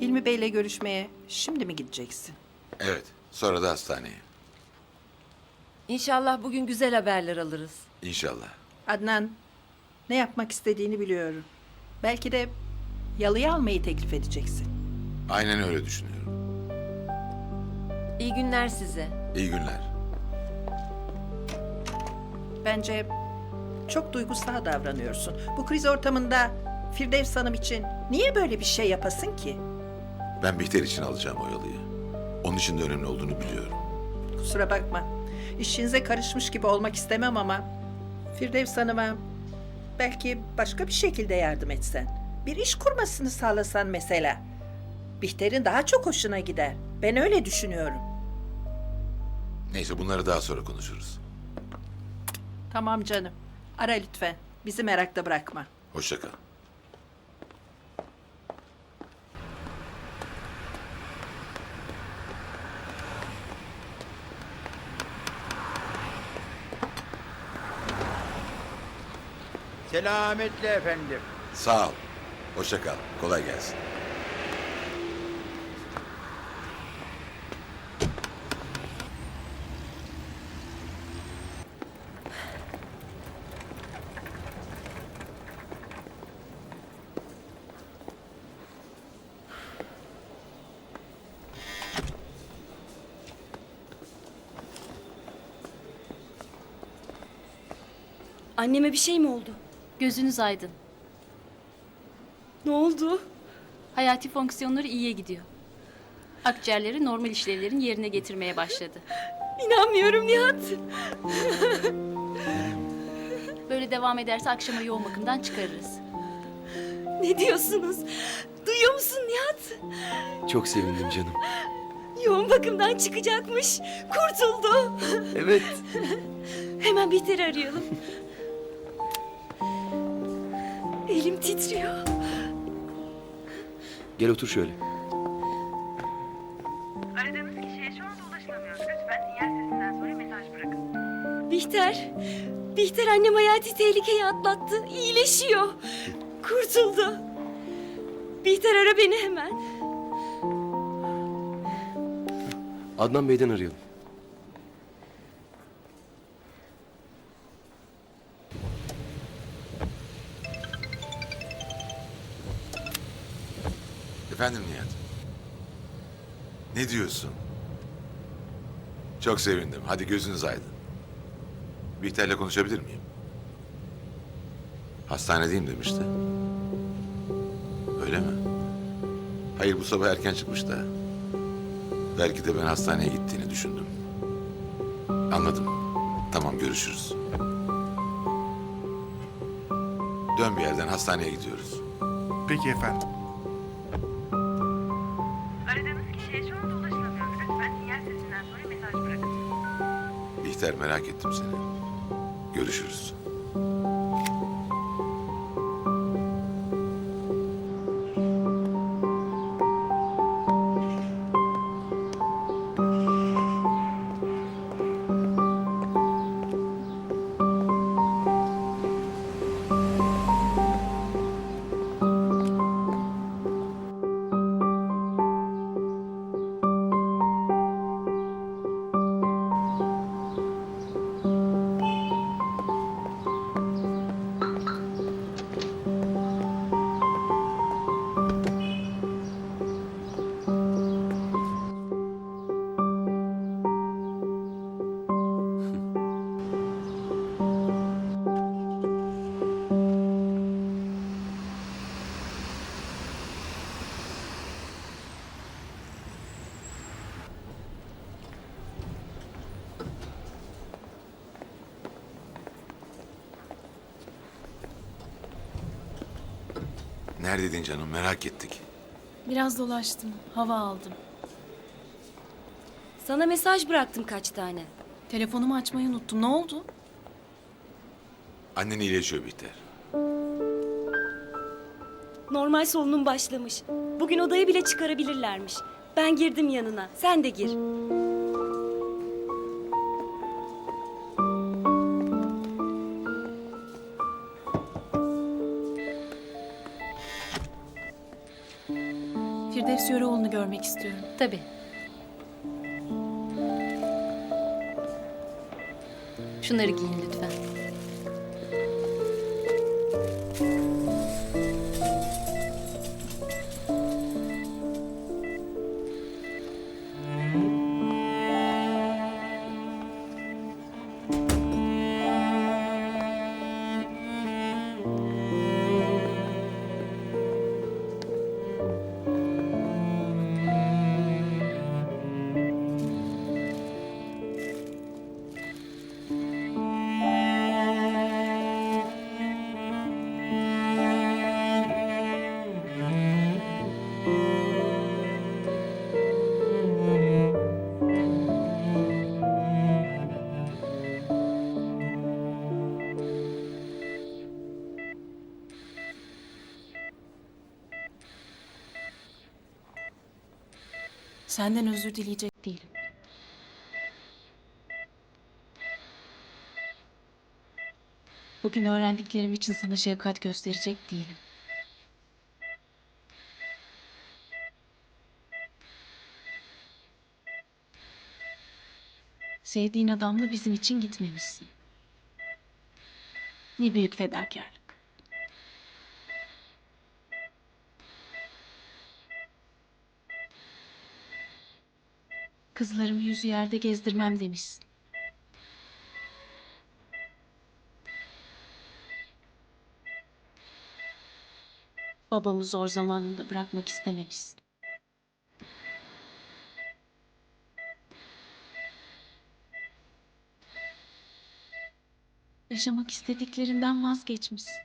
Hilmi Bey'le görüşmeye şimdi mi gideceksin? Evet. Sonra da hastaneye. İnşallah bugün güzel haberler alırız. İnşallah. Adnan, ne yapmak istediğini biliyorum. Belki de yalıyı almayı teklif edeceksin. Aynen öyle düşünüyorum. İyi günler size. İyi günler. Bence çok duygusal davranıyorsun. Bu kriz ortamında Firdevs Hanım için niye böyle bir şey yapasın ki? Ben Bihter için alacağım o yalıyı. Onun için de önemli olduğunu biliyorum. Kusura bakma. İşinize karışmış gibi olmak istemem ama Firdevs Hanım'a belki başka bir şekilde yardım etsen. Bir iş kurmasını sağlasan mesela. Bihter'in daha çok hoşuna gider. Ben öyle düşünüyorum. Neyse bunları daha sonra konuşuruz. Tamam canım. Ara lütfen. Bizi merakta bırakma. Hoşça kal. Selametle efendim. Sağ ol. Hoşça kal. Kolay gelsin. Anneme bir şey mi oldu? Gözünüz aydın. Ne oldu? Hayati fonksiyonları iyiye gidiyor. Akciğerleri normal işlevlerin yerine getirmeye başladı. İnanmıyorum Nihat. Böyle devam ederse akşama yoğun bakımdan çıkarırız. Ne diyorsunuz? Duyuyor musun Nihat? Çok sevindim canım. Yoğun bakımdan çıkacakmış. Kurtuldu. Evet. Hemen Bihter'i arayalım. Elim titriyor. Gel otur şöyle. Aradığınız kişiye şu anda ulaşılamıyor. Lütfen sinyal sesinden sonra mesaj bırakın. Bihter. Bihter annem hayati tehlikeyi atlattı. İyileşiyor. Kurtuldu. Bihter ara beni hemen. Adnan Bey'den arayalım. Efendim Nihat. Ne diyorsun? Çok sevindim. Hadi gözünüz aydın. Bihter'le konuşabilir miyim? Hastanedeyim demişti. Öyle mi? Hayır bu sabah erken çıkmış da. Belki de ben hastaneye gittiğini düşündüm. Anladım. Tamam görüşürüz. Dön bir yerden hastaneye gidiyoruz. Peki efendim. Bihter merak ettim seni. Görüşürüz. Neredeydin canım merak ettik. Biraz dolaştım. Hava aldım. Sana mesaj bıraktım kaç tane. Telefonumu açmayı unuttum. Ne oldu? Annen iyileşiyor Bihter. Normal solunum başlamış. Bugün odaya bile çıkarabilirlermiş. Ben girdim yanına. Sen de gir. Firdevs Yöreoğlu'nu görmek istiyorum. Tabii. Şunları giyin lütfen. Senden özür dileyecek değilim. Bugün öğrendiklerim için sana şefkat gösterecek değilim. Sevdiğin adamla bizim için gitmemişsin. Ne büyük fedakarlık. Kızlarımı yüzü yerde gezdirmem demişsin. Babamı zor zamanında bırakmak istememişsin. Yaşamak istediklerinden vazgeçmişsin.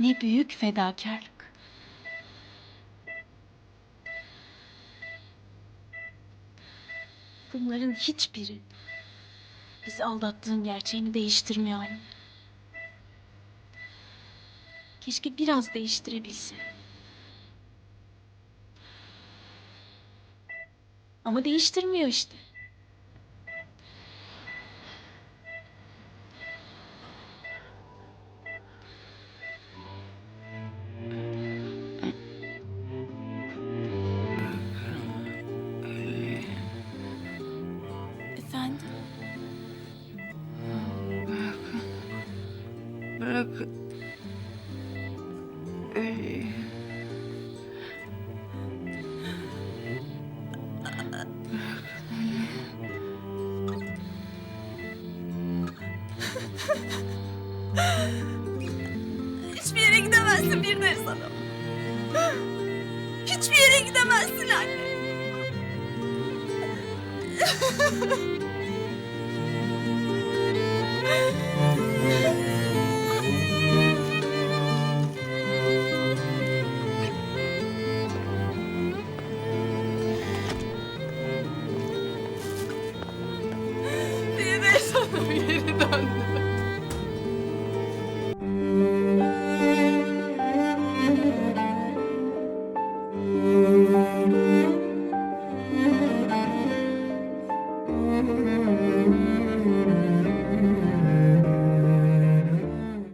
Ne büyük fedakarlık. Bunların hiçbiri bizi aldattığın gerçeğini değiştirmiyor anne. Keşke biraz değiştirebilse. Ama değiştirmiyor işte. Efendim? Bırak. Hiçbir yere gidemezsin Firdevs Hanım. Hiçbir yere gidemezsin anne.